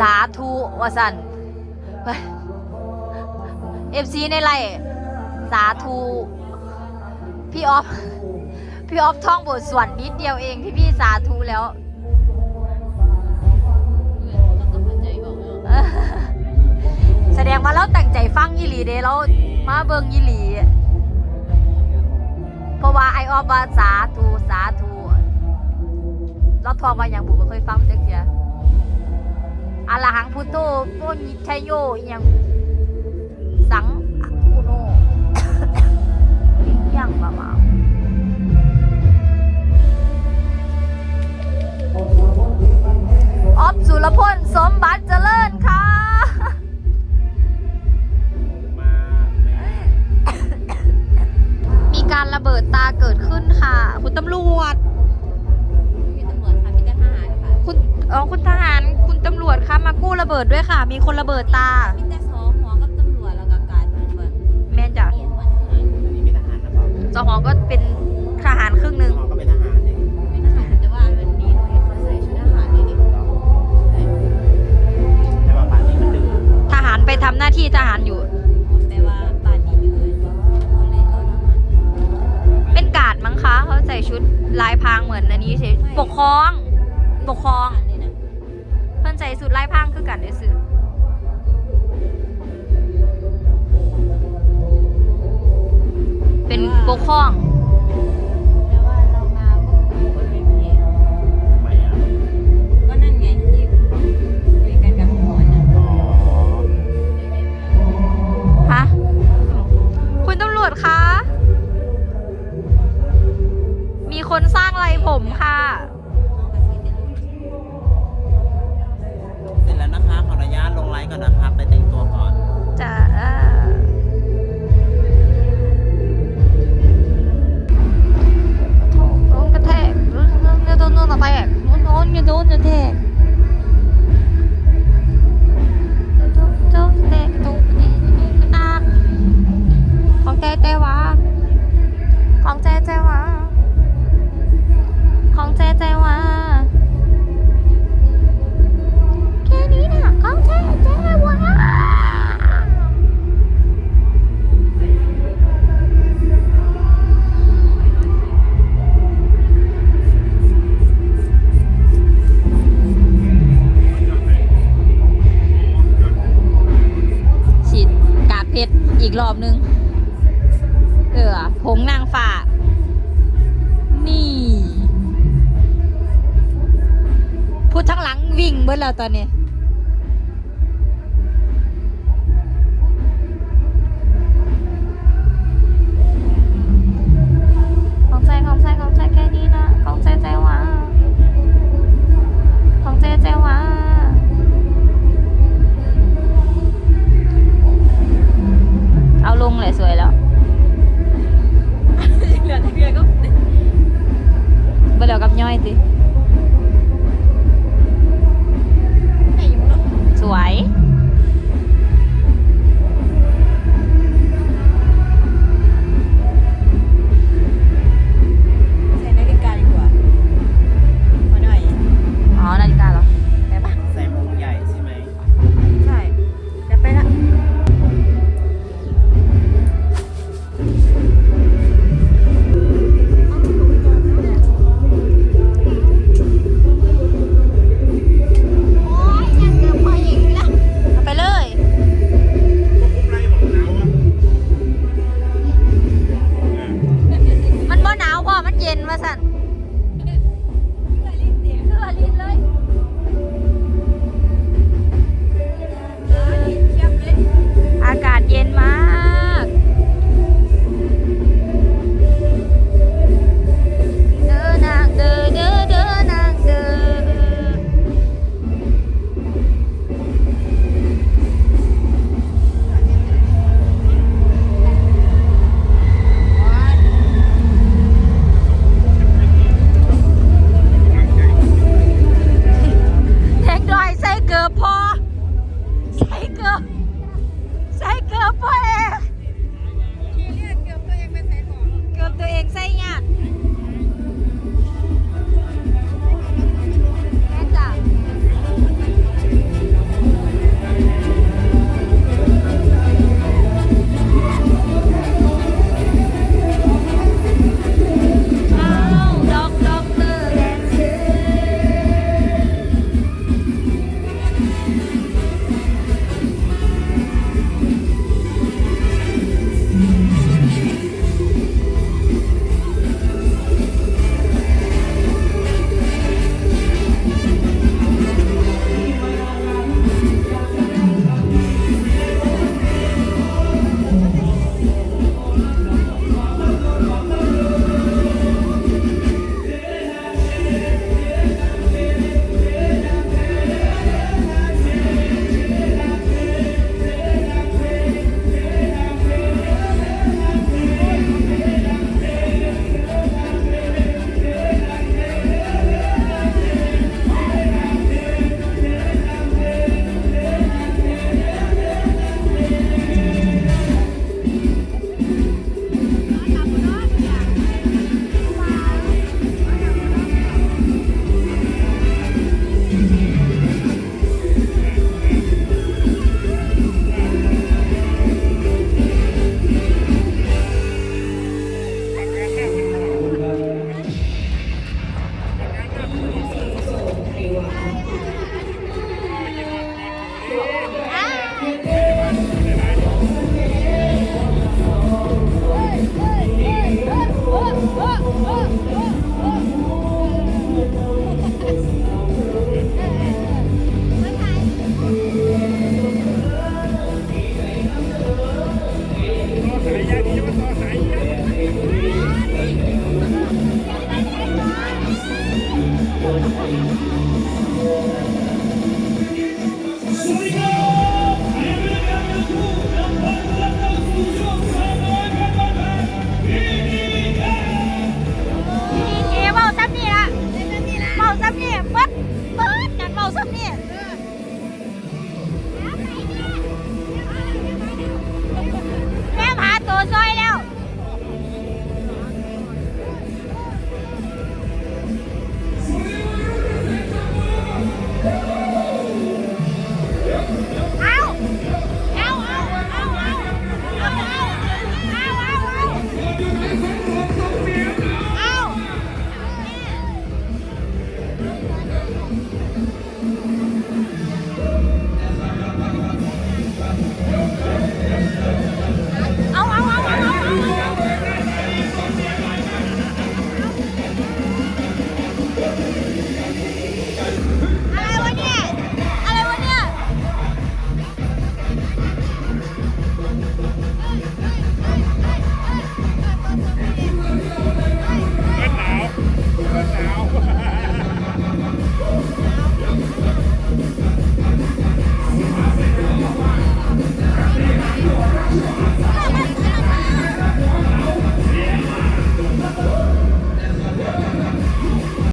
สาธุวสันเอฟซีในไล่สาธุพี่ออฟพี่ออฟท่องบทสวดนิดเดียวเองที่พี่สาธุแล้วเราก็เข้าแสดงว่าเราตั้งใจฟังยี่หลีเด้เรามาเบิงยี่หลี เพราะว่าไอออฟว่าสาธุสาธุเราทองมาอย่างบุกเคยฟังจักเทีย อะระหังพุทโธโมนิชัยโยอหยังสังคุโนอิหยังบ้ามาออฟสุรพลสมบัติเจริญค่ะมาแม่มีการระเบิดตาเกิดขึ้นค่ะ คุณตำรวจ บิดด้วยค่ะ มีคนระเบิดตา มีแต่สองหัวกับตำรวจแล้วก็การตำรวจแม่นจ้ะเมียนวันทหารอันนี้ไม่ทหารนะเปล่าจอหอก็เป็นทหารครึ่งหนึ่งหมอก็เป็นทหารเนี่ยเป็นทหารแต่ว่ามันมีหน่วยเขาใส่ชุดทหารเลยดิแต่ว่าป่านนี้มันดื้อทหารไปทำหน้าที่ทหารอยู่แต่ว่าป่านนี้ดื้อเขาเลยเอาทหาร เป็นกาดมั้งคะ เขาใส่ชุดลายพรางเหมือนอันนี้เฉยปกครอง ปกครอง ป็นปกครอง แต่ว่าเรามาพวกคนไม่มีทำไมอะก็นั่นไงที่คุยกันกับหมอนะอ๋อฮะ คุณตำรวจคะ มีคนสร้างไรผมค่ะ เสร็จแล้วนะคะ ขออนุญาตลงไลน์ก่อนนะครั รอบนึง เออผงนางฟ้า นี่ พูดทั้งหลังวิ่งเบิดแล้วตอนนี้ เบลเดี